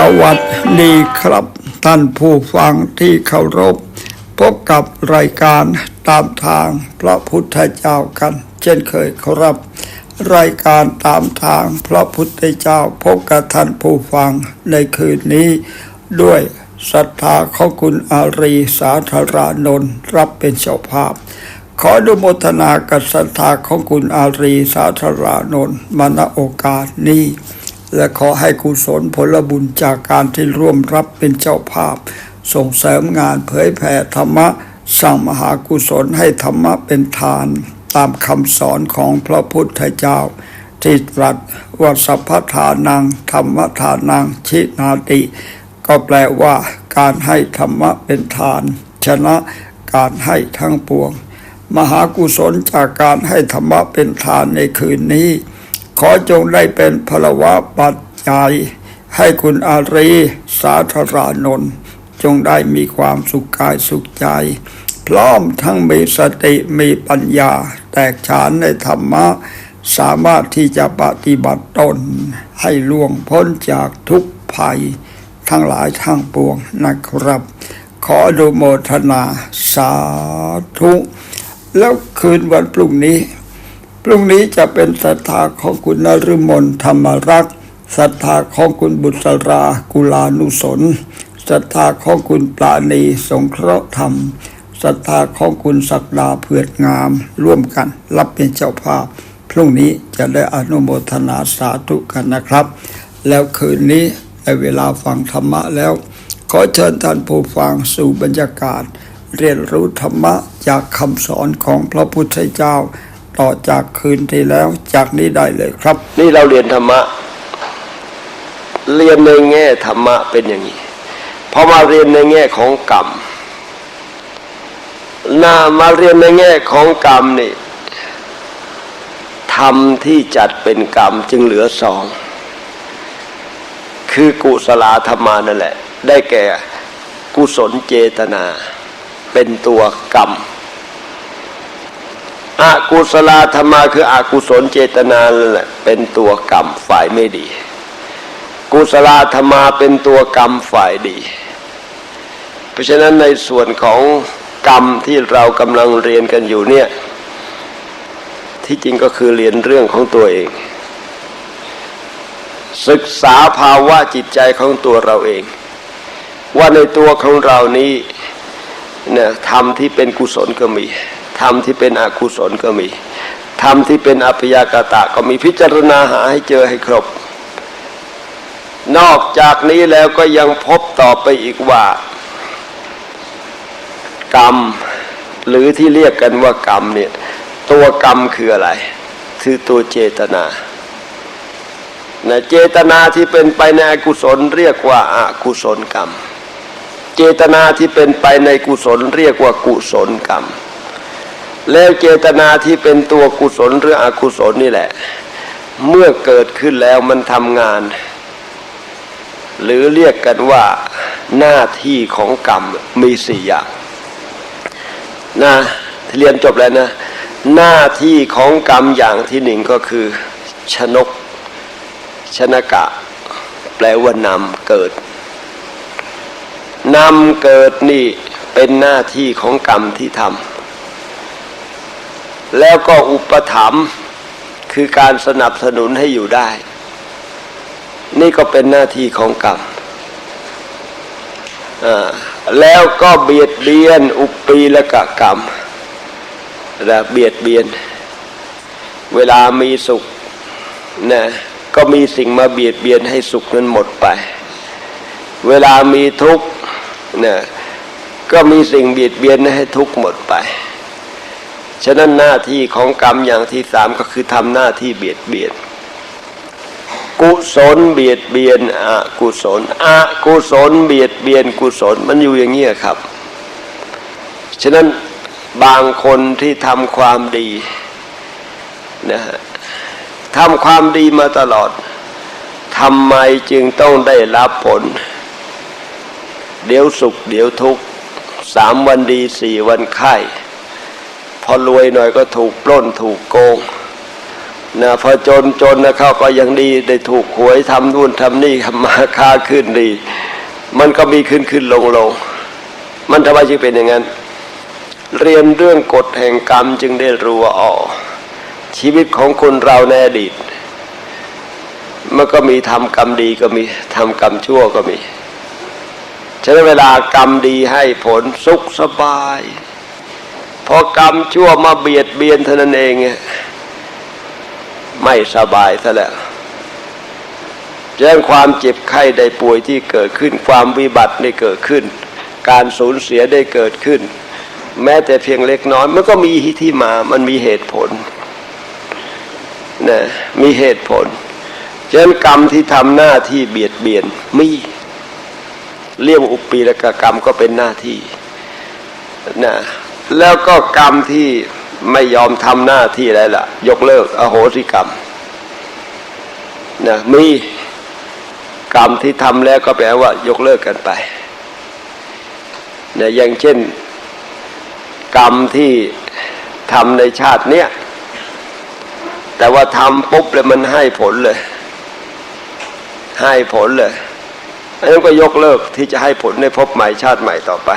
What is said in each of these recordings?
สวัสดีครับ ท่านผู้ฟังที่เคารพ พบกับรายการตามทางพระพุทธเจ้ากัน เช่นเคยครับ รายการตามทางพระพุทธเจ้าพบกับท่านผู้ฟังในคืนนี้ ด้วยศรัทธาของคุณอารีสาธารานนท์รับเป็นเจ้าภาพ ขออนุโมทนากับศรัทธาของคุณอารีสาธารานนท์มาณโอกาสนี้ และขอให้กุศลผลบุญจากการที่ร่วมรับเป็นเจ้าภาพ ส่งเสริมงานเผยแผ่ธรรมะสร้างมหากุศลให้ธรรมะเป็นทาน ตามคำสอนของพระพุทธเจ้า ที่ตรัสว่าสัพพทานังธรรมทานังชินาติ ก็แปลว่าการให้ธรรมะเป็นทาน ชนะการให้ทั้งปวง มหากุศลจากการให้ธรรมะเป็นทานในคืนนี้ ขอจงได้เป็นพลวะปัจจัย ให้คุณอารีสาธารานนท์จงได้มีความสุขกายสุขใจ พร้อมทั้งมีสติมีปัญญา แตกฉานในธรรมะ สามารถที่จะปฏิบัติตน ให้ล่วงพ้นจากทุกภัย ทั้งหลายทั้งปวงนะครับ ขออนุโมทนาสาธุ แล้วคืนวันพรุ่งนี้ พรุ่งนี้จะเป็นศรัทธาของคุณนฤมลธรรมรักษ์ศรัทธาของคุณบุษรากุลานุสนศรัทธาของคุณปราณีสงเคราะห์ธรรมศรัทธาของคุณศักดาเผือดงาม ร่วมกันรับเป็นเจ้าภาพ พรุ่งนี้จะได้อนุโมทนาสาธุกันนะครับ แล้วคืนนี้ในเวลาฟังธรรมะแล้ว ขอเชิญท่านผู้ฟังสู่บรรยากาศ เรียนรู้ธรรมะจากคำสอนของพระพุทธเจ้า ต่อจากคืนที่แล้วจากนี้ได้เลยครับ นี่เราเรียนธรรมะ เรียนในแง่ธรรมะเป็นอย่างนี้พอมาเรียนในแง่ของกรรมน่ามาเรียนในแง่ของกรรมนี่ธรรมที่จัดเป็นกรรมจึงเหลือสอง คือกุศลธรรมานั่นแหละ ได้แก่กุศลเจตนา เป็นตัวกรรม อกุศลธรรมาคืออกุศลเจตนานั่นแหละเป็นตัวกรรมฝ่ายไม่ดี กุศลธรรมาเป็นตัวกรรมฝ่ายดี เพราะฉะนั้นในส่วนของกรรมที่เรากำลังเรียนกันอยู่เนี่ยที่จริงก็คือเรียนเรื่องของตัวเอง ศึกษาภาวะจิตใจของตัวเราเอง ว่าในตัวของเรานี้เนี่ยธรรมที่เป็นกุศลก็มี ธรรมที่เป็นอกุศลก็มีธรรมที่เป็นอัพยากตะก็มีพิจารณาหาให้เจอให้ครบ นอกจากนี้แล้วก็ยังพบต่อไปอีกว่า กรรม หรือที่เรียกกันว่ากรรมเนี่ยตัวกรรมคืออะไร คือตัวเจตนานะเจตนาที่เป็นไปในอกุศลเรียกว่าอากุศลกรรม เจตนาที่เป็นไปในกุศลเรียกว่ากุศลกรรม แล้วเจตนาที่เป็นตัวกุศลหรืออกุศลนี่แหละ เมื่อเกิดขึ้นแล้วมันทำงาน หรือเรียกกันว่าหน้าที่ของกรรมมีสี่อย่างนะเรียนจบแล้วนะ หน้าที่ของกรรมอย่างที่หนึ่งก็คือ ชนก ชนกะ แปลว่านำเกิดนำเกิดนี่เป็นหน้าที่ของกรรมที่ทำ แล้วก็อุปถัมภ์คือการสนับสนุนให้อยู่ได้ นี่ก็เป็นหน้าที่ของกรรมแล้วก็เบียดเบียน อุปปีละกะกรรมนะเบียดเบียน เวลามีสุขนะก็มีสิ่งมาเบียดเบียนให้สุขนั้นหมดไป เวลามีทุกข์นะก็มีสิ่งเบียดเบียนให้ทุกข์หมดไป ฉะนั้นหน้าที่ของกรรมอย่างที่สามก็คือทำหน้าที่เบียดเบียนกุศลเบียดเบียนอกุศลอกุศลเบียดเบียนกุศลมันอยู่อย่างนี้ครับ ฉะนั้นบางคนที่ทำความดีนะฮะทำความดีมาตลอดทำไมจึงต้องได้รับผล เดี๋ยวสุข เดี๋ยวทุกข์สามวันดีสี่วันไข้ พอรวยหน่อยก็ถูกปล้นถูกโกงนะพอจนจนนะเขาก็ยังดีได้ถูกหวยทำนู่นทำนี่ทำมาค้าขึ้นดี มันก็มีขึ้นขึ้นลงลงมันทำไมจึงเป็นอย่างนั้น เรียนเรื่องกฎแห่งกรรมจึงได้รู้ว่าอ๋อชีวิตของคนเราในอดีตมันก็มีทำกรรมดีก็มีทำกรรมชั่วก็มีฉะนั้นเวลากรรมดีให้ผลสุขสบาย พอกรรมชั่วมาเบียดเบียนเท่านั้นเองไม่สบายซะแล้วแจ้งความเจ็บไข้ได้ป่วยที่เกิดขึ้น ความวิบัติได้เกิดขึ้น การสูญเสียได้เกิดขึ้น แม้แต่เพียงเล็กน้อยมันก็มีที่มามันมีเหตุผลนะมีเหตุผลฉะนั้นกรรมที่ทำหน้าที่เบียดเบียนมีเรียกอุปปีและกกรรมก็เป็นหน้าที่นะ แล้วก็กรรมที่ไม่ยอมทำหน้าที่อะไรล่ะ ยกเลิกอโหสิกรรมนะมีกรรมที่ทำแล้วก็แปลว่า ยกเลิกกันไปนะอย่างเช่น กรรมที่ทำในชาติเนี้ยแต่ว่าทำปุ๊บเลยมันให้ผลเลย ให้ผลเลยอันนั้นก็ยกเลิกที่จะให้ผลในภพใหม่ชาติใหม่ต่อไป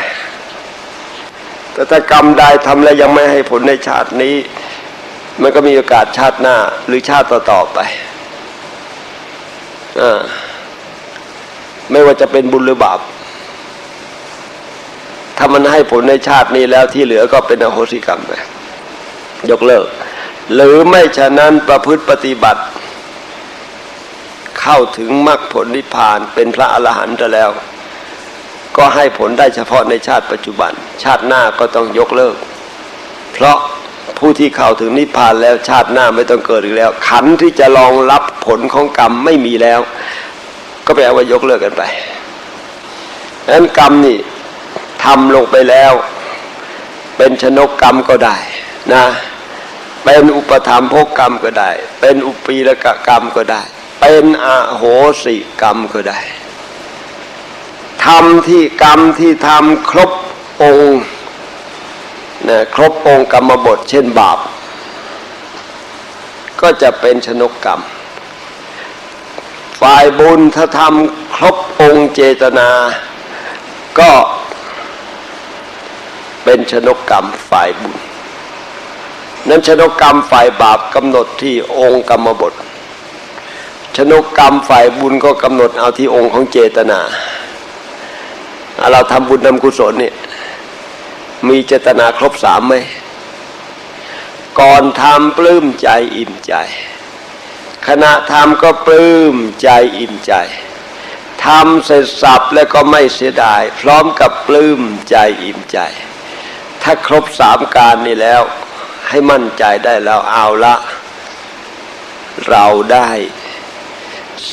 แต่ถ้ากรรมใดทำแล้วยังไม่ให้ผลในชาตินี้ มันก็มีโอกาสชาติหน้า หรือชาติต่อๆไปอ่าไม่ว่าจะเป็นบุญหรือบาปถ้ามันให้ผลในชาตินี้แล้วที่เหลือก็เป็นอโหสิกรรมไปยกเลิก หรือไม่ฉะนั้นประพฤติปฏิบัติ เข้าถึงมรรคผลนิพพานเป็นพระอรหันต์แล้ว ก็ให้ผลได้เฉพาะในชาติปัจจุบัน ชาติหน้าก็ต้องยกเลิก เพราะผู้ที่เข้าถึงนิพพานแล้วชาติหน้าไม่ต้องเกิดอีกแล้ว ขันที่จะรองรับผลของกรรมไม่มีแล้ว ก็แปลว่ายกเลิกกันไปดังนั้นกรรมนี่ทำลงไปแล้ว เป็นชนกกรรมก็ได้นะเป็นอุปธรรมภกกรรมก็ได้ เป็นอุปีรกกรรมก็ได้ เป็นอโหสิกรรมก็ได้ ทำที่กรรมที่ทำครบองค์นะครบองค์กรรมบท เช่นบาป ก็จะเป็นชนกกรรม ฝ่ายบุญถ้าทำครบองค์เจตนา ก็เป็นชนกกรรมฝ่ายบุญ นั้นชนกกรรมฝ่ายบาปกำหนดที่องค์กรรมบท ชนกกรรมฝ่ายบุญก็กำหนดเอาที่องค์ของเจตนา เราทำบุญทำกุศลเนี่ยมีเจตนาครบสามไหมก่อนทำปลื้มใจอิ่มใจ ขณะทำก็ปลื้มใจอิ่มใจทำเสร็จสับแล้วก็ไม่เสียดาย พร้อมกับปลื้มใจอิ่มใจ ถ้าครบสามการนี่แล้วให้มั่นใจได้แล้วเอาละ เราได้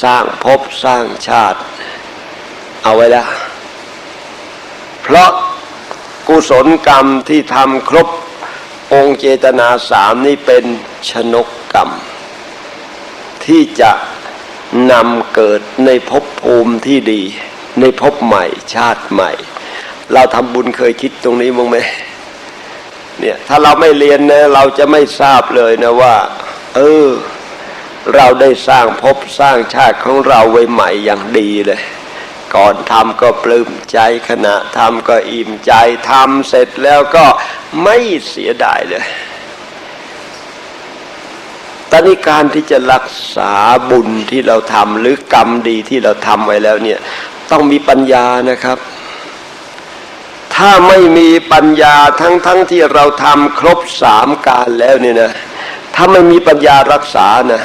สร้างภพสร้างชาติ เอาไว้แล้ว เพราะกุศลกรรมที่ทำครบองค์เจตนาสามนี่เป็นชนกกรรม ที่จะนำเกิดในภพภูมิที่ดี ในภพใหม่ชาติใหม่ เราทำบุญเคยคิดตรงนี้มั้งไหมเนี่ยถ้าเราไม่เรียนนะเราจะไม่ทราบเลยนะว่า เออ เราได้สร้างภพสร้างชาติของเราไว้ใหม่อย่างดีเลย ก่อนทำก็ปลื้มใจขณะทำก็อิ่มใจทำเสร็จแล้วก็ไม่เสียดายเลยตอนนี้การที่จะรักษาบุญที่เราทำหรือกรรมดีที่เราทำไว้แล้วเนี่ยต้องมีปัญญานะครับ ถ้าไม่มีปัญญาทั้งทั้งที่เราทำครบสามการแล้วเนี่ยนะถ้าไม่มีปัญญารักษานะ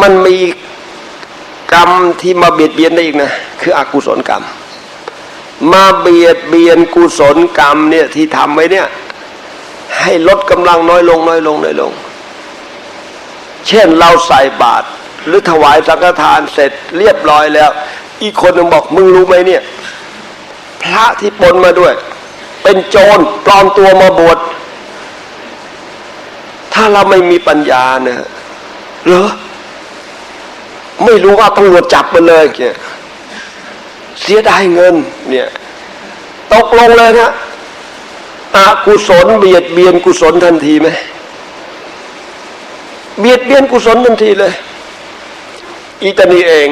มันมี กรรมที่มาเบียดเบียนได้อีกนะคืออกุศลกรรม มาเบียดเบียนกุศลกรรมเนี่ยที่ทำไว้เนี่ย ให้ลดกำลังน้อยลงน้อยลงน้อยลง เช่นเราใส่บาตรหรือถวายสังฆทานเสร็จเรียบร้อยแล้ว อีกคนนึงบอกมึงรู้ไหมเนี่ย พระที่ปนมาด้วย เป็นโจรปลอมตัวมาบวชถ้าเราไม่มีปัญญาเนี่ยเหรอ ไม่รู้ว่าตำรวจจับมันเลยเนี่ยเสียดายเงิน เนี่ยตกลงเลยนะอกุศลเบียดเบียนกุศลทันทีไหมเบียดเบียนกุศลทันทีเลย อีตานีเอง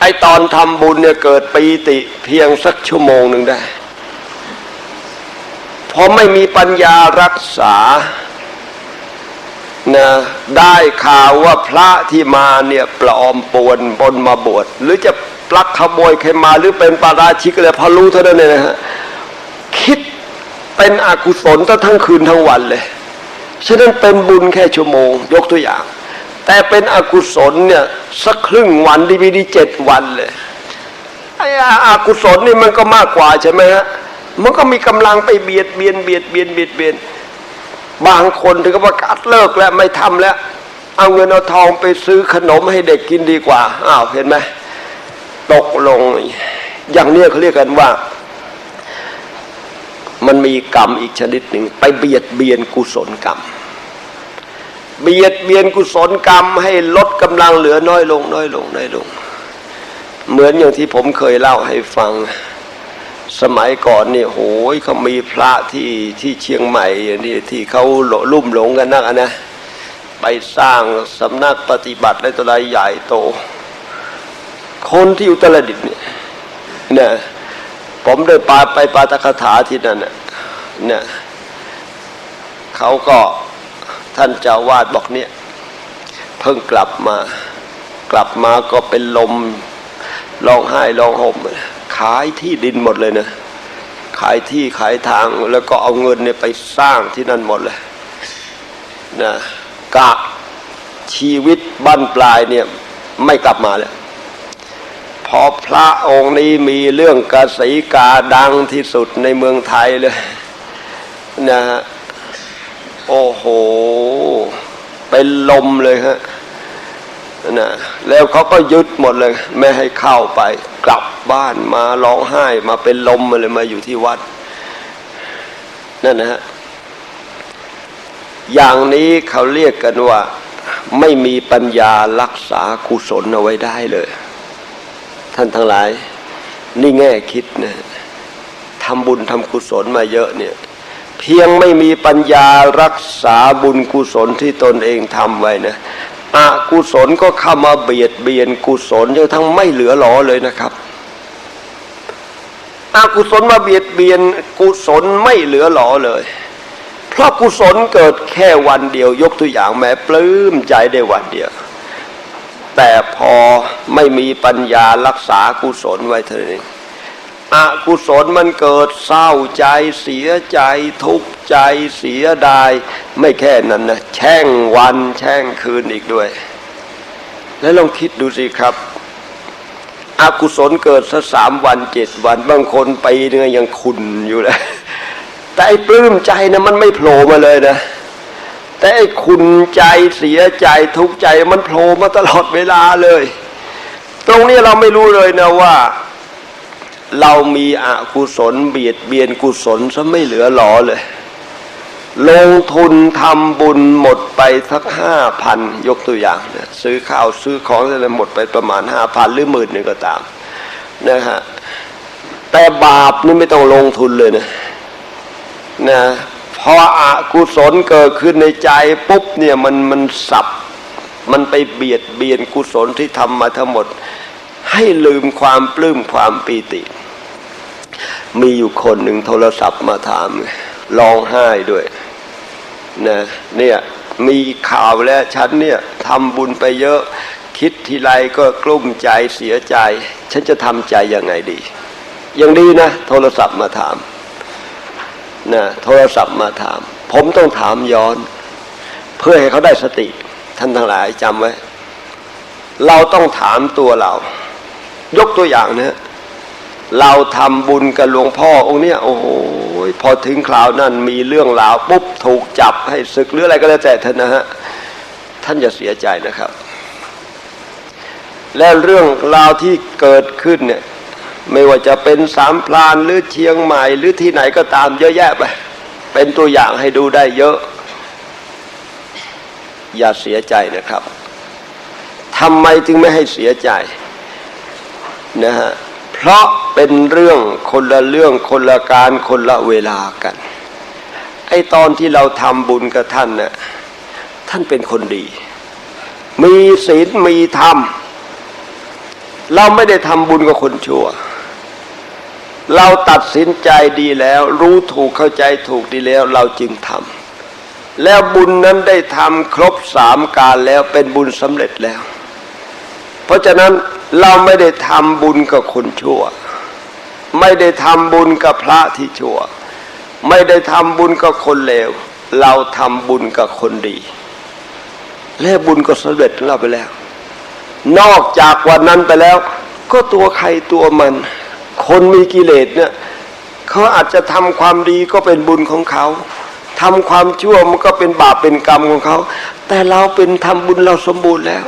ไอตอนทำบุญเนี่ยเกิดปีติเพียงสักชั่วโมงหนึ่งได้พอไม่มีปัญญารักษา นะได้ข่าวว่าพระที่มาเนี่ยปลอมปวนบนมาบวชหรือจะปลักขโมยใครมาหรือเป็นปาราชิกอะไรพอรู้เท่านั้นเองนะฮะคิดเป็นอกุศลตั้งทั้งคืนทั้งวันเลยฉะนั้นเป็นบุญแค่ชั่วโมง ยกตัวอย่าง แต่เป็นอกุศลเนี่ยสักครึ่งวันดีวีดีเจ็ดวันเลยไอ้อากุศลนี่มันก็มากกว่าใช่ไหมฮะมันก็มีกำลังไปเบียดเบียนเบียดเบียนเบียดเบียนบ บางคนถึงกับประกาศเลิกแล้วไม่ทำแล้ว เอาเงินเอาทองไปซื้อขนมให้เด็กกินดีกว่าอ้าวเห็นไหมตกลง อย่างเนี้ยเขาเรียกกันว่า มันมีกรรมอีกชนิดหนึ่งไปเบียดเบียนกุศลกรรม เบียดเบียนกุศลกรรม ให้ลดกำลังเหลือน้อยลงน้อยลงน้อยลง เหมือนอย่างที่ผมเคยเล่าให้ฟัง สมัยก่อนนี่โหยเขามีพระที่ที่เชียงใหม่นี่ที่เขาหลลุ่มหลงกันนักอะนะ ไปสร้างสำนักปฏิบัติอะไรตัวอะไรใหญ่โต คนที่อุตรดิตถ์เนี่ยนะผมได้ปาไปปาตกถาที่นั่นเนี่ยเขาก็ท่านเจ้าวาดบอกเนี่ยเพิ่งกลับมา กลับมาก็เป็นลมร้องไห้ร้องห่ม ขายที่ดินหมดเลยนะขายที่ขายทางแล้วก็เอาเงินเนี่ยไปสร้างที่นั่นหมดเลยนะกะชีวิตบั้นปลายเนี่ยไม่กลับมาแล้วพอพระองค์นี้มีเรื่องกสีกาดังที่สุดในเมืองไทยเลยนะฮะโอ้โห เป็นลมเลยฮะ นะแล้วเขาก็ยึดหมดเลย ไม่ให้เข้าไป กลับบ้านมาร้องไห้มาเป็นลมมาเลยมาอยู่ที่วัดนั่นนะฮะอย่างนี้เขาเรียกกันว่า ไม่มีปัญญารักษากุศลเอาไว้ได้เลย ท่านทั้งหลาย นี่แง่คิดนะทำบุญทำกุศลมาเยอะเนี่ย เพียงไม่มีปัญญารักษาบุญกุศลที่ตนเองทำไว้นะ อกุศลก็เข้ามาเบียดเบียนกุศลจนทั้งไม่เหลือหลอเลยนะครับอกุศลมาเบียดเบียนกุศลไม่เหลือหลอเลย เพราะกุศลเกิดแค่วันเดียวยกตัวอย่างแม้ปลื้มใจได้วันเดียว แต่พอไม่มีปัญญารักษากุศลไว้เท่านี้ อกุศลมันเกิดเศร้าใจเสียใจทุกข์ใจเสียดาย ไม่แค่นั้นนะแช่งวันแช่งคืนอีกด้วย แล้วลองคิดดูสิครับอกุศลเกิดสักสามวันเจ็ดวัน บางคนไปเนื้อยังคุนอยู่เลยแต่ไอ้ปลื้มใจนะมันไม่โผล่มาเลยนะ แต่ไอ้คุณใจเสียใจทุกข์ใจมันโผล่มาตลอดเวลาเลย ตรงนี้เราไม่รู้เลยนะว่า เรามีอกุศลเบียดเบียนกุศลซะไม่เหลือหลอเลย ลงทุนทำบุญหมดไปสักห้าพันยกตัวอย่างเนะซื้อข้าวซื้อของอะไรหมดไปประมาณห้าพันหรือหมื่นหนึ่งก็ตามนะฮะแต่บาปนี่ไม่ต้องลงทุนเลยนะนะพออกุศลเกิดขึ้นในใจปุ๊บเนี่ยมันมันสับ มันไปเบียดเบียนกุศลที่ทำมาทั้งหมด ให้ลืมความปลื้มความปีติ มีอยู่คนหนึ่งโทรศัพท์มาถามร้องไห้ด้วยนะเนี่ยมีข่าวแล้วฉันเนี่ยทำบุญไปเยอะ คิดทีไรก็กลุ้มใจเสียใจ ฉันจะทำใจยังไงดี ยังดีนะ โทรศัพท์มาถามนะโทรศัพท์มาถาม ผมต้องถามย้อน เพื่อให้เขาได้สติ ท่านทั้งหลายจำไว้ เราต้องถามตัวเรา ยกตัวอย่างนะเราทำบุญกับหลวงพ่อองค์เนี้ยโอ้โหพอถึงคราวนั้นมีเรื่องราวปุ๊บถูกจับให้ศึกหรืออะไรก็แล้วแต่ท่านนะฮะท่านจะเสียใจนะครับ และเรื่องราวที่เกิดขึ้นเนี่ยไม่ว่าจะเป็นสามพลานหรือเชียงใหม่หรือที่ไหนก็ตามเยอะแยะไปเป็นตัวอย่างให้ดูได้เยอะ อย่าเสียใจนะครับทำไมจึงไม่ให้เสียใจ นะฮะเพราะเป็นเรื่องคนละเรื่องคนละการคนละเวลากันไอตอนที่เราทำบุญกับท่านนะ่ะท่านเป็นคนดี มีศีลมีธรรม เราไม่ได้ทำบุญกับคนชั่ว เราตัดสินใจดีแล้ว รู้ถูกเข้าใจถูกดีแล้ว เราจึงทำแล้วบุญนั้นได้ทำครบสามการแล้วเป็นบุญสำเร็จแล้ว เพราะฉะนั้นเราไม่ได้ทำบุญกับคนชั่ว ไม่ได้ทำบุญกับพระที่ชั่ว ไม่ได้ทำบุญกับคนเลว เราทำบุญกับคนดี และบุญก็สำเร็จเราไปแล้ว นอกจากวันนั้นไปแล้ว ก็ตัวใครตัวมัน คนมีกิเลสเนี่ยเขาอาจจะทำความดีก็เป็นบุญของเขาทำความชั่วมันก็เป็นบาปเป็นกรรมของเขา แต่เราเป็นทำบุญเราสมบูรณ์แล้ว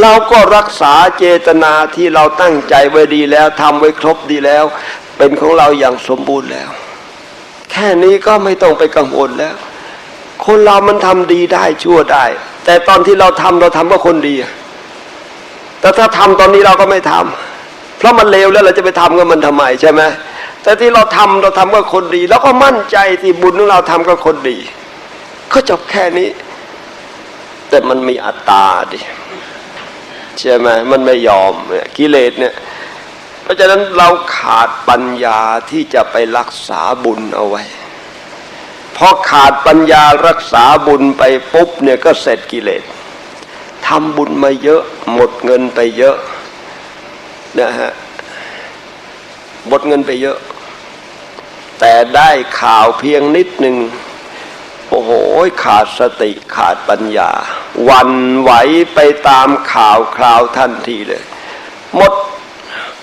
เราก็รักษาเจตนาที่เราตั้งใจไว้ดีแล้วทำไว้ครบดีแล้ว เป็นของเราอย่างสมบูรณ์แล้ว แค่นี้ก็ไม่ต้องไปกังวลแล้ว คนเรามันทำดีได้ชั่วได้ แต่ตอนที่เราทำเราทำเพื่อคนดี แต่ถ้าทำตอนนี้เราก็ไม่ทำเพราะมันเลวแล้วเราจะไปทำกับมันทำไมใช่ไหมแต่ที่เราทำเราทำกับคนดี แล้วก็มั่นใจที่บุญของเราทำกับคนดี ก็จบแค่นี้ แต่มันมีอัตตาดิ ใช่ไหมมันไม่ยอมเนี่ยกิเลสเนี่ย เพราะฉะนั้นเราขาดปัญญาที่จะไปรักษาบุญเอาไว้พอขาดปัญญารักษาบุญไปปุ๊บเนี่ยก็เสร็จกิเลสทำบุญมาเยอะหมดเงินไปเยอะนะฮะหมดเงินไปเยอะ แต่ได้ข่าวเพียงนิดหนึ่ง โอ้โหขาดสติขาดปัญญา วันไหวไปตามข่าวคราวทันทีเลย หมด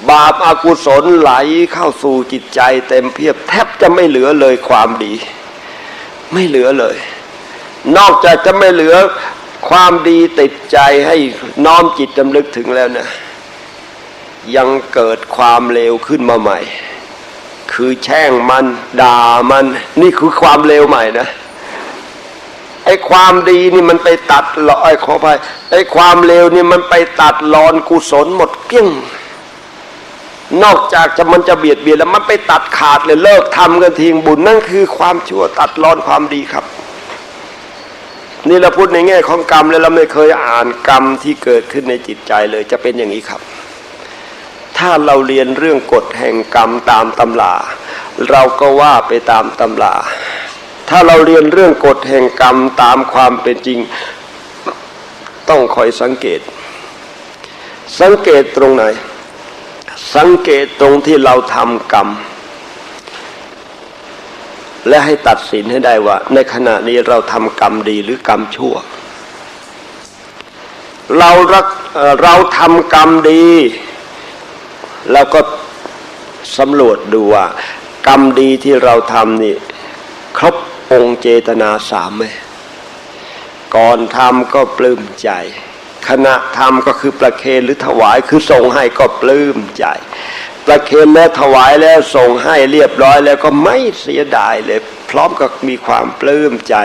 บาปอากุศลไหลเข้าสู่จิตใจเต็มเพียบแทบจะไม่เหลือเลยความดี ไม่เหลือเลย นอกจากจะไม่เหลือความดีติดใจให้น้อมจิตจำลึกถึงแล้วนะ ยังเกิดความเลวขึ้นมาใหม่ คือแช่งมันด่ามัน นี่คือความเลวใหม่นะ ไอ้ความดีนี่มันไปตัดรอยขอไปไอ้ความเลวนี่มันไปตัดรอนกุศลหมดเกลี้ยงนอกจากจะมันจะเบียดเบียนแล้วมันไปตัดขาดเลยเลิกทำกันทิ้งบุญนั่นคือความชั่วตัดรอนความดีครับ นี่เราพูดในแง่ของกรรมแล้วเราไม่เคยอ่านกรรมที่เกิดขึ้นในจิตใจเลยจะเป็นอย่างนี้ครับ ถ้าเราเรียนเรื่องกฎแห่งกรรมตามตำราเราก็ว่าไปตามตำรา ถ้าเราเรียนเรื่องกฎแห่งกรรมตามความเป็นจริง ต้องคอยสังเกต สังเกตตรงไหน สังเกตตรงที่เราทำกรรม และให้ตัดสินให้ได้ว่า ในขณะนี้เราทำกรรมดีหรือกรรมชั่ว เรารักเเราทำกรรมดีแล้วก็สำรวจดูว่ากรรมดีที่เราทำนี่ครบ องค์เจตนาสามไหมก่อนทำก็ปลื้มใจ ขณะทำก็คือประเคนหรือถวายคือส่งให้ก็ปลื้มใจ ประเคนแล้วถวายแล้วส่งให้เรียบร้อยแล้วก็ไม่เสียดายเลย พร้อมกับมีความปลื้มใจ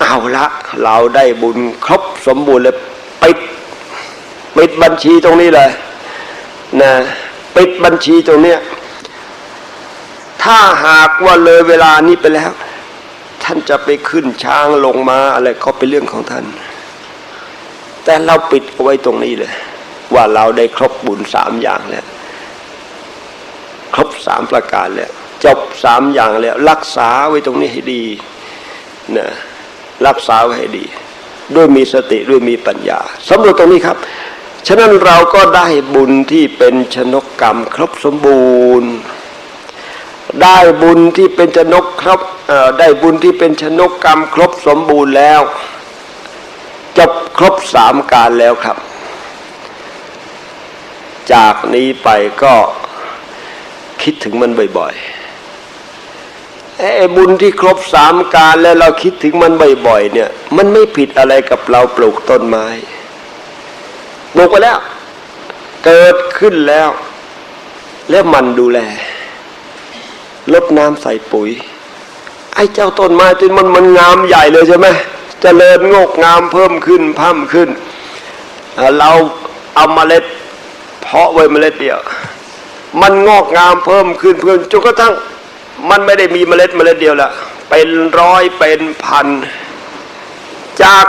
เอาละเราได้บุญครบสมบูรณ์เลยปิดปิดบัญชีตรงนี้เลยนะปิดบัญชีตรงเนี้ยถ้าหากว่าเลยเวลานี้ไปแล้วานจะไปขึ้นช้างลงมาอะไรก็เป็นเรื่องของท่าน แต่เราปิดเอาไว้ตรงนี้เลย ว่าเราได้ครบบุญสามอย่างแล้วครบสามประการแล้วจบสามอย่างแล้ว รักษาไว้ตรงนี้ให้ดีนะรักษาไว้ให้ดี ด้วยมีสติด้วยมีปัญญาสำรวจตรงนี้ครับ ฉะนั้นเราก็ได้บุญที่เป็นชนกกรรม ครบสมบูรณ์ ได้บุญที่เป็นชนกครับได้บุญที่เป็นชนกกรรมครบสมบูรณ์แล้ว จบครบสามการแล้วครับ จากนี้ไปก็คิดถึงมันบ่อยๆไอ้บุญที่ครบสามการแล้วเราคิดถึงมันบ่อยๆเนี่ย มันไม่ผิดอะไรกับเราปลูกต้นไม้ปลูกไปแล้ว เกิดขึ้นแล้ว แล้วมันดูแล ลดน้ำใส่ปุ๋ย ไอ้เจ้าต้นไม้ที่มันมันงามใหญ่เลยใช่ไหมเจริญงอกงามเพิ่มขึ้นพิ่มขึ้น เราเอามาเมล็ด เพาะไว้เมล็ดเดียว มันงอกงามเพิ่มขึ้นเพิ่มจนกระทั่งมันไม่ได้มีเมล็ดเมล็ดเดียวละเป็นร้อยเป็นพัน จาก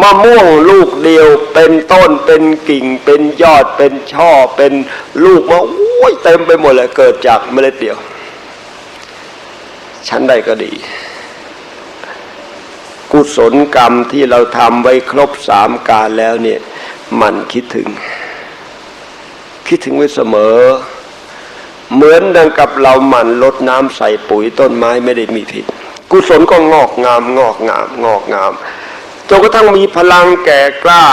มะม่วงลูกเดียวเป็นต้นเป็นกิ่ง เป็นยอดเป็นช่อเป็นลูกมะโอ้ยเต็มไปหมดเลยเกิดจากเมล็ดเดียว ชั้นใดก็ดี กุศลกรรมที่เราทำไว้ครบสามการแล้วเนี่ย มันคิดถึง คิดถึงไว้เสมอ เหมือนดังกับเราหมั่นลดน้ำใส่ปุ๋ยต้นไม้ไม่ได้มีผิด กุศลก็งอกงาม งอกงาม งอกงามจนกระทั่งมีพลังแก่กล้า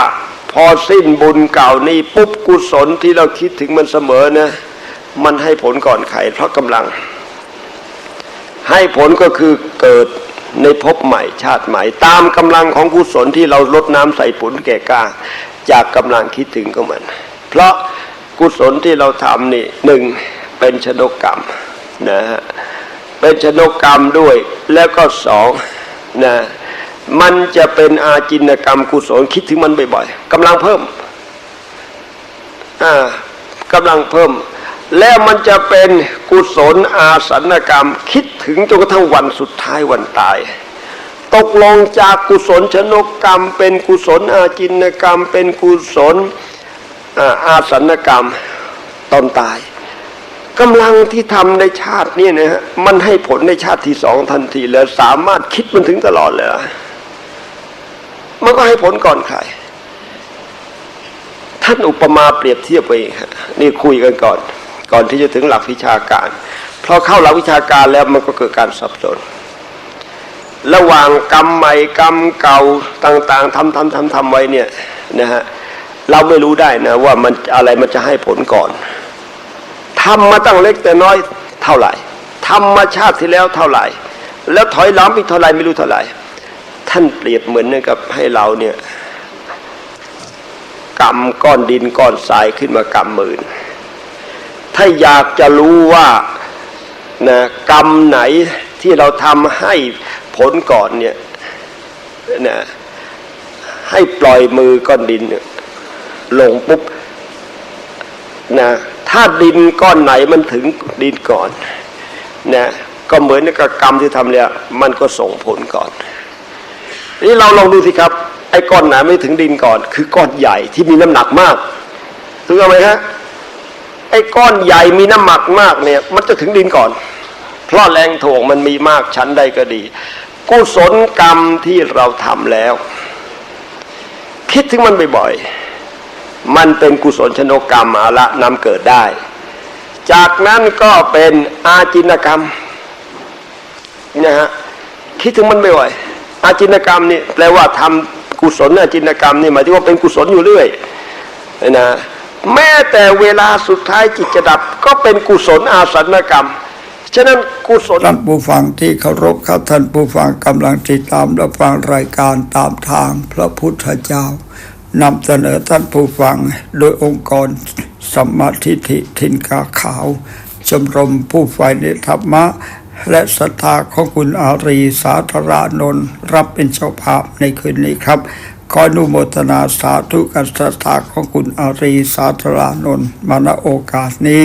พอสิ้นบุญเก่านี่ปุ๊บกุศลที่เราคิดถึงมันเสมอนะ มันให้ผลก่อนใครเพราะกำลัง ให้ผลก็คือเกิดในภพใหม่ชาติใหม่ ตามกำลังของกุศลที่เราลดน้ำใส่ผลแก่ก้าจากกำลังคิดถึงของมัน เพราะกุศลที่เราทำนี่หนึ่งเป็นชนกกรรมนะฮะเป็นชนกกรรมด้วยแล้วก็สองนะมันจะเป็นอาจินกรรมกุศลคิดถึงมันบ่อยๆกำลังเพิ่มอ่ากำลังเพิ่ม แล้วมันจะเป็นกุศลอาสันกรรม คิดถึงจนกระทั่งวันสุดท้ายวันตาย ตกลงจากกุศลชนกกรรม เป็นกุศลอาจินกรรม เป็นกุศลอาสันกรรมตอนตายกำลังที่ทำในชาตินี้นะฮะมันให้ผลในชาติที่สองทันทีแล้วสามารถคิดมันถึงตลอดเลยมันก็ให้ผลก่อนใครท่านอุปมาเปรียบเทียบไปนี่คุยกันก่อน ก่อนที่จะถึงหลักวิชาการพอเข้าหลักวิชาการแล้วมันก็เกิดการสับสน ระหว่างกรรมใหม่กรรมเก่าต่างๆทำทำทำทำไว้เนี่ยนะฮะเราไม่รู้ได้นะว่ามันอะไรมันจะให้ผลก่อนทำมาตั้งเล็กแต่น้อยเท่าไหร่ธรรมชาติที่แล้วเท่าไหร่ แล้วถอยหลังอีกเท่าไหร่ไม่รู้เท่าไหร่ ท่านเปรียบเหมือนกับให้เราเนี่ยกำก้อนดินก้อนทรายขึ้นมากำมือ ถ้าอยากจะรู้ว่านะกรรมไหนที่เราทำให้ผลก่อนเนี่ยนะให้ปล่อยมือก้อนดินลงปุ๊บนะถ้าดินก้อนไหนมันถึงดินก่อนนะก็เหมือนกับกรรมที่ทำเนี่ยมันก็ส่งผลก่อน นี่เราลองดูสิครับ ไอ้ก้อนไหนไม่ถึงดินก่อน คือก้อนใหญ่ที่มีน้ำหนักมากถึงอาไหมฮะ ไอ้ก้อนใหญ่มีน้ำหนักมากเนี่ย มันจะถึงดินก่อน เพราะแรงถ่วงมันมีมากชั้นใดก็ดี กุศลกรรมที่เราทำแล้ว คิดถึงมันบ่อยๆ มันเป็นกุศลชนกกรรมมาละนำเกิดได้ จากนั้นก็เป็นอาจินกรรมนะฮะคิดถึงมันบ่อยๆอาจินกรรมนี่แปลว่าทำกุศลอาจินกรรมนี่หมายถึงว่าเป็นกุศลอยู่เรื่อยนะ แม้แต่เวลาสุดท้ายจิตจะดับก็เป็นกุศลอาสนกรรม ฉะนั้นกุศลท่านผู้ฟังที่เคารพครับท่านผู้ฟังกำลังติดตามรับฟังรายการตามทางพระพุทธเจ้านำเสนอท่านผู้ฟังโดยองค์กรสัมมาทิฏฐิทินกาขาว ชมรมผู้ฝ่ายในธรรมะ และศรัทธาของคุณอารีสาธารานนท์รับเป็นเจ้าภาพในคืนนี้ครับ ขออนุโมทนาสาธุกับศรัทธาของคุณอารีสาธารานนท์มาณโอกาสนี้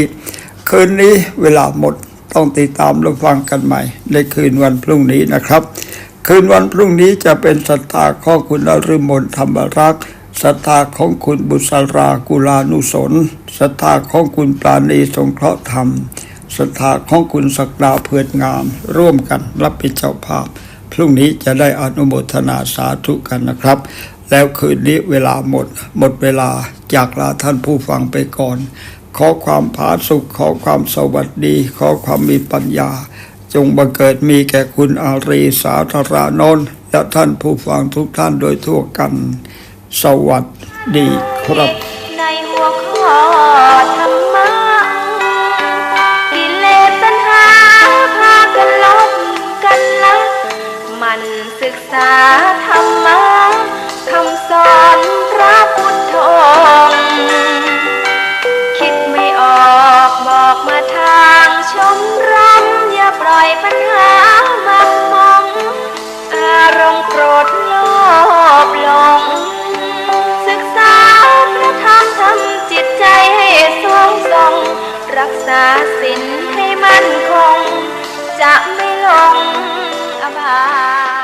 คืนนี้เวลาหมดต้องติดตามรับฟังกันใหม่ ในคืนวันพรุ่งนี้นะครับ คืนวันพรุ่งนี้จะเป็นศรัทธาของคุณอฤมลธรรมรักษ์ศรัทธาของคุณบุษรากุลานุสนศรัทธาของคุณปราณีสงเคราะห์ธรรมศรัทธาของคุณศักดาเพื่อนงาม ร่วมกันรับเป็นเจ้าภาพ พรุ่งนี้จะได้อนุโมทนาสาธุกันนะครับ แล้วคืนนี้เวลาหมด หมดเวลาจากลาท่านผู้ฟังไปก่อน ขอความผาสุขขอความสวัสดี ขอความมีปัญญา จงบังเกิดมีแก่คุณอารีสาธารานนท์และท่านผู้ฟังทุกท่านโดยทั่วกัน สวัสดีครับในหัวข้อธรรมะกิเลสตัณหาพากันลบกันละมันศึกษาธรรมะ คำสอนพระพุทธองค์คิดไม่ออกบอกมาทางชมรมอย่าปล่อยปัญหามักมอง อารมณ์โกรธโลภหลง ศึกษาพระธรรมทำจิตใจให้สวงทรง รักษาศีลให้มั่นคง จะไม่หลงอบาย